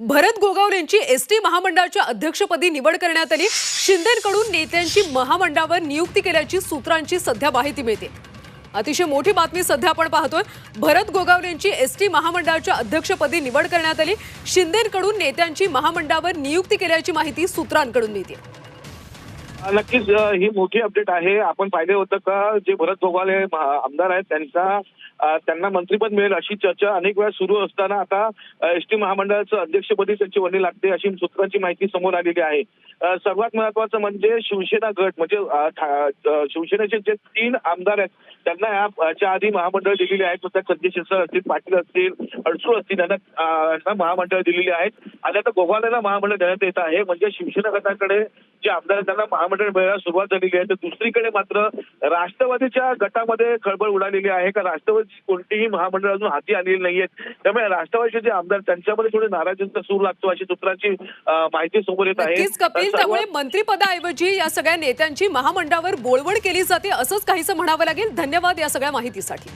भरत गोगावलेंची ST महामंडळाच्या अध्यक्षपदी निवड करण्यात आली. शिंदेकडून नेत्यांची महामंडळावर नियुक्ती केल्याची सूत्रांची सध्या माहिती मिळते. अतिशय मोठी बातमी सध्या आपण पाहतोय. भरत गोगावलेंची एसटी महामंडळाच्या अध्यक्षपदी निवड करण्यात आली. शिंदेकडून नेत्यांची महामंडळावर नियुक्ती केल्याची माहिती सूत्रांकडून मिळते. नक्कीच ही मोठी अपडेट आहे. आपण पाहिले होतं का जे भरत गोगावले आमदार आहेत त्यांचा त्यांना मंत्रीपद मिळेल अशी चर्चा अनेक वेळा सुरू असताना आता एस टी महामंडळाचं अध्यक्षपदी त्यांची वर्णी लागते अशी सूत्रांची माहिती समोर आलेली आहे. सर्वात महत्वाचं म्हणजे शिवसेना गट म्हणजे शिवसेनेचे जे तीन आमदार आहेत त्यांना याच्या आधी महामंडळ दिलेली आहेत त्या संजय असतील पाटील असतील अडसूळ असतील यांना महामंडळ दिलेली आहेत आणि आता गोगावलेला महामंडळ देण्यात येत आहे. म्हणजे शिवसेना गटाकडे जे आमदार आहेत त्यांना महामंडळ मिळायला सुरुवात झालेली आहे. तर दुसरीकडे मात्र राष्ट्रवादीच्या गटामध्ये खळबळ उडालेली आहे. का राष्ट्रवादी कोणतीही महामंडळ अजून हाती आलेली नाहीयेत त्यामुळे राष्ट्रवादीचे जे आमदार त्यांच्यामध्ये थोडी नाराजीचा सूर लागतो अशी सूत्रांची माहिती समोर येत आहे. कपिल त्यामुळे मंत्रिपदाऐवजी या सगळ्या नेत्यांची महामंडळावर बोळवण केली जाते असंच काहीसं म्हणावं लागेल. धन्यवाद या सगळ्या माहितीसाठी.